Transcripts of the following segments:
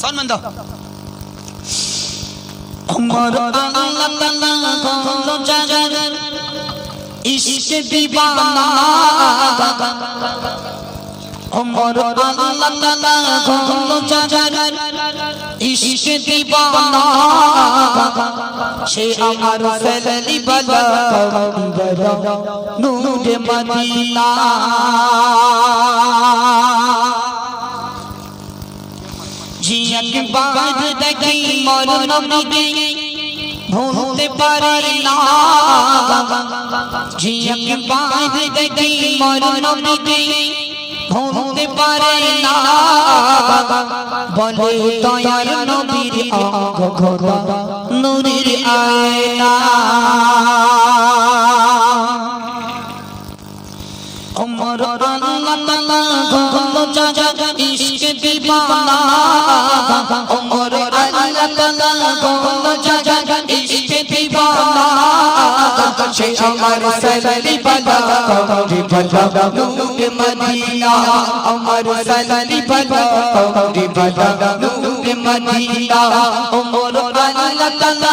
সম্মান দাও আমার আল্লাহ তাআলা কোন জায়গার ইশকে দিবানা আমার আল্লাহ তাআলা কোন জায়গার ইশকে দিবানা সে আমার ফেলি বালা নূরে মদিনা। জিয়াক বাদ দেখি মরণ নবী ভুলতে পারি না। জিয়াক বাদ দেখি মরণ নবী ভুলতে পারি না। বলে দয়ার নবীর অঙ্গ খোদা নূরের আয়না। অমর আল্লাহ তাআলা গো জাগা ইশকে দিবানা। অমর আল্লাহ তাআলা গো জাগা ইশকে দিবানা। সে আমার সালালি বালা কওরি বালা নূরে মদিনা। আমার সালালি বালা কওরি বালা নূরে মদিনা। অমর আল্লাহ তাআলা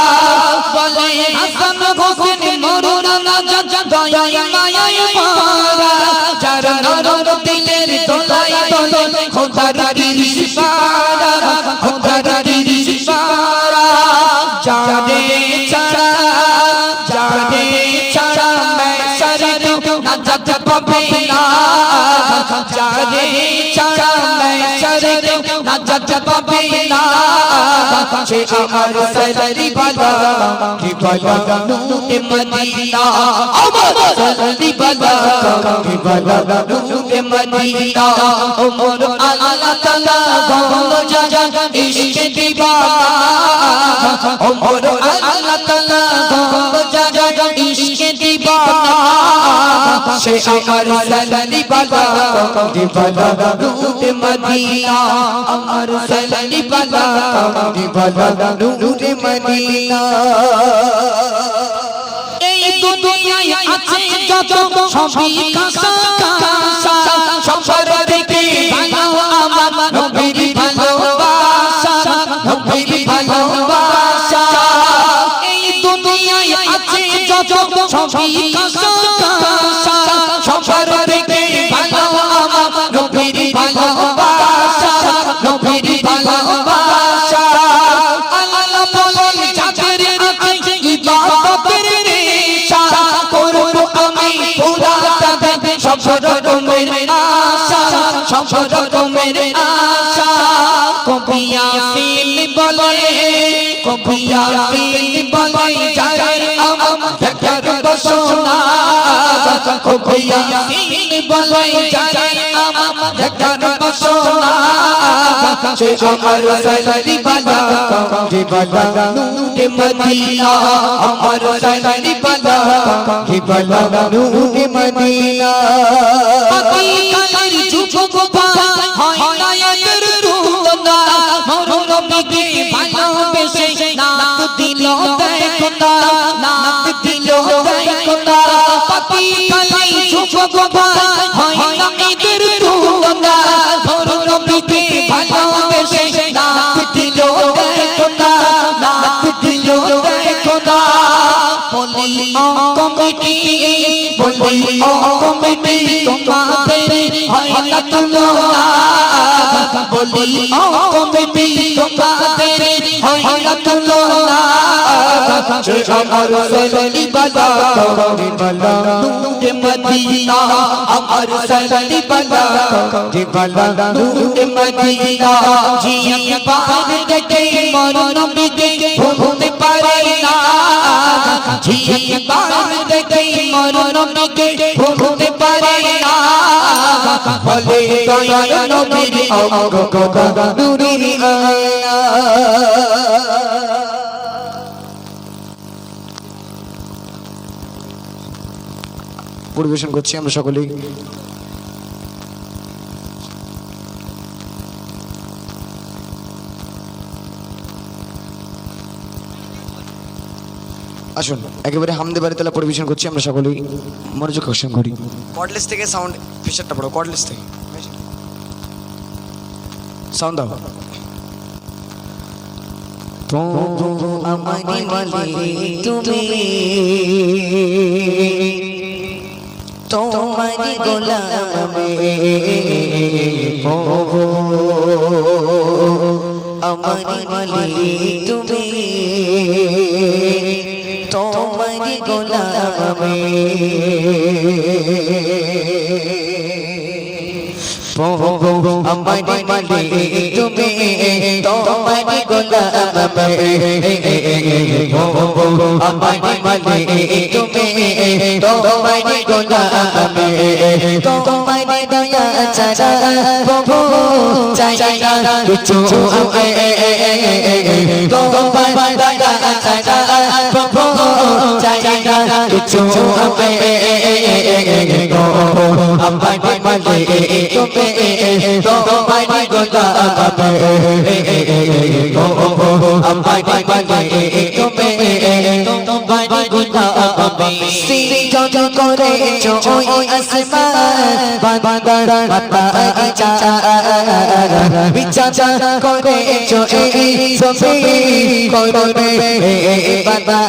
জগত পাবিনা সে আমার সালারি বালা কি বালা নূরে মদিনা আমার সালারি বালা কি বালা নূরে মদিনা ওমর আল্লাহ তাআলা বলো জাগা ইশক দিবানা ওমর আল্লাহ তাআলা বালা নুতে মদিনা এই দুনিয়ায় আছে যত সবই কাঁসা কাঁসা সবার থেকে ভালো আমার নবীর ভালোবাসা নবীর ভালোবাসা। এই দুনিয়ায় আছে যত সবই কাঁসা সব রকমের আশা সব রকমের আশা কবিয়া ফিল বলে কবিয়া ফিল বলে বাসনা। কবিয়া ফিল বলে যাদের আমার দেখার বাসনা সে আমার সালারি বালা কে বালা নুরে মদিনা। আমার সালারি বালা কে বালা নুরে মদিনা। পাপি কালের যুগ পা হয় না এদের তুলনা মরণ নবীকে ভালোবেসে পা হয় না এদের তুলনা মরণ নবীকে ভালোবেসে নাক দিল দেখো না নাক দিল দেখো না বলি ও কমিটি বলি ও কমিটি তোমাদের হয় না তুলনা বলি ও সে আমার সলি বালা কে বালা, নুরে মদিনা, আমার সলি বালা কে বালা, নুরে মদিনা, জিয়া বাদ দেখে মরণ বিদে ভুলতে পারে না। জিয়া বাদ দেখে মরণ বিদে ভুলতে পারে না। বলে দয়াল নবীর অঙ্গ কথা নুরির পরিবেশন করছি আমরা সকলেই। আসুন একেবারে হামদে বাড়ি তালা পরিবেশন করছি আমরা সকলেই। মনোযোগ আকর্ষণ করি। কর্ডলেস থেকে সাউন্ড ফিচারটা পড়ো কর্ডলেস থেকে। সাউন্ড দাও। তুমি তোমারি গোলাম আমি আমারি মালিক তুমি। তোমারি গোলাম আমারি মালিক তুমি। তোমারি গোলাম আমারি তুমি তোমারি গোলাম আমি তোমারি দয়া ছাড়া প্রভু চাই না কিছু আমি তোমারি দয়া ছাড়া প্রভু চাই না কিছু আমি আমারি মালিক তুমি তোমারি গোলাম আমি আমারি সৃজন করেছ ওই আসমান বান্দর মাতা ইচা বিচার করেছ এই সবে করবে বাবা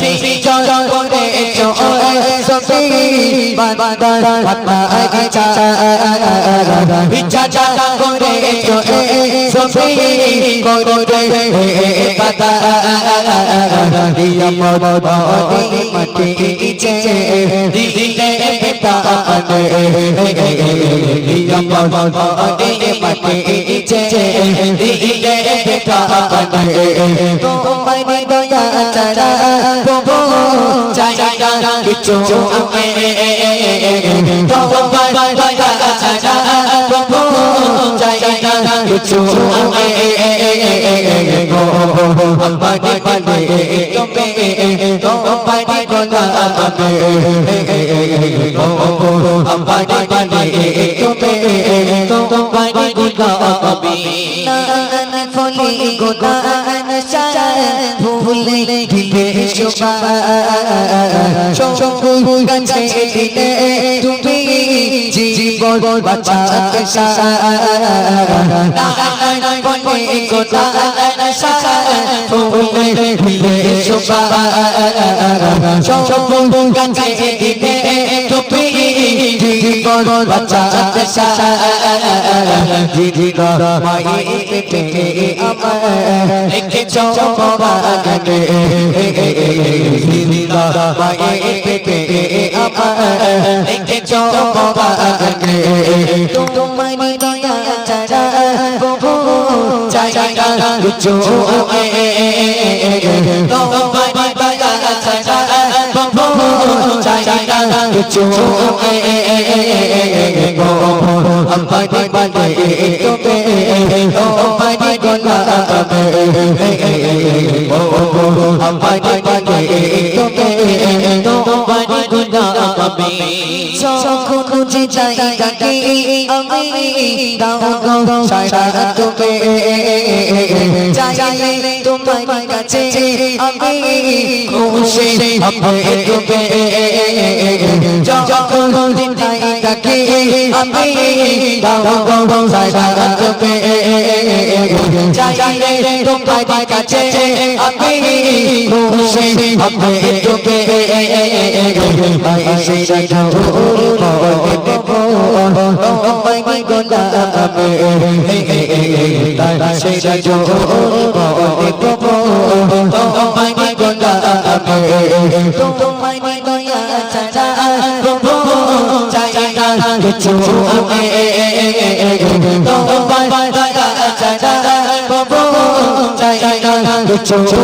সৃজন করেছ ওই সবে বান্দর মাতা ইচা বিচার করেছ এই সবে করবে বাবা আমার বড়ি মাটি ইচে দিলে বেতানে আমার বড়ি মাটি ইচে দিলে তোমার দয়া চাই আমি তোমার ভুলে দিলে শোভা শঙ্কু গঞ্জে দিলে তুমি জীবন বাঁচাতে শাহ নান ফলি গোলান শাহ ভুলে দিলে শোভা শঙ্কু গঞ্জে দিলে তুমি জীবন বাঁচাতে শাহ দিদিগা মাই পেটে আমার রেখেছ বাগানে দিদিগা মাই পেটে আমার রেখেছ বাগানে তোমারি দয়া ছাড়া প্রভু চাই না কিছু তোমারি দয়া না কিছু আমারি মালিক তুমি তোমারি গোলাম আমারি গোলাম যখন যে জায়গাকে আমি দাও গো সারা তুমি চাইলে তোমার কাছে আমি খুশি হবে। তুমি যখন জায়গাকে আমি দাও গো সারা তুমি চাইলে তোমার কাছে আমি খুশি হবে তুমি সেরা যাও তোমারি গোলাম সেরা যাও তোমারি গোলাম তোমারি দয়া ছাড়া কিছু কিছু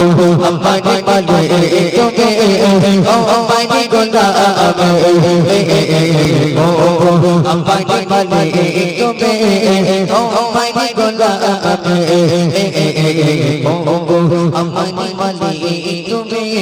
আমি আমারি মালিক তুমি আমারি গোলাম আমারি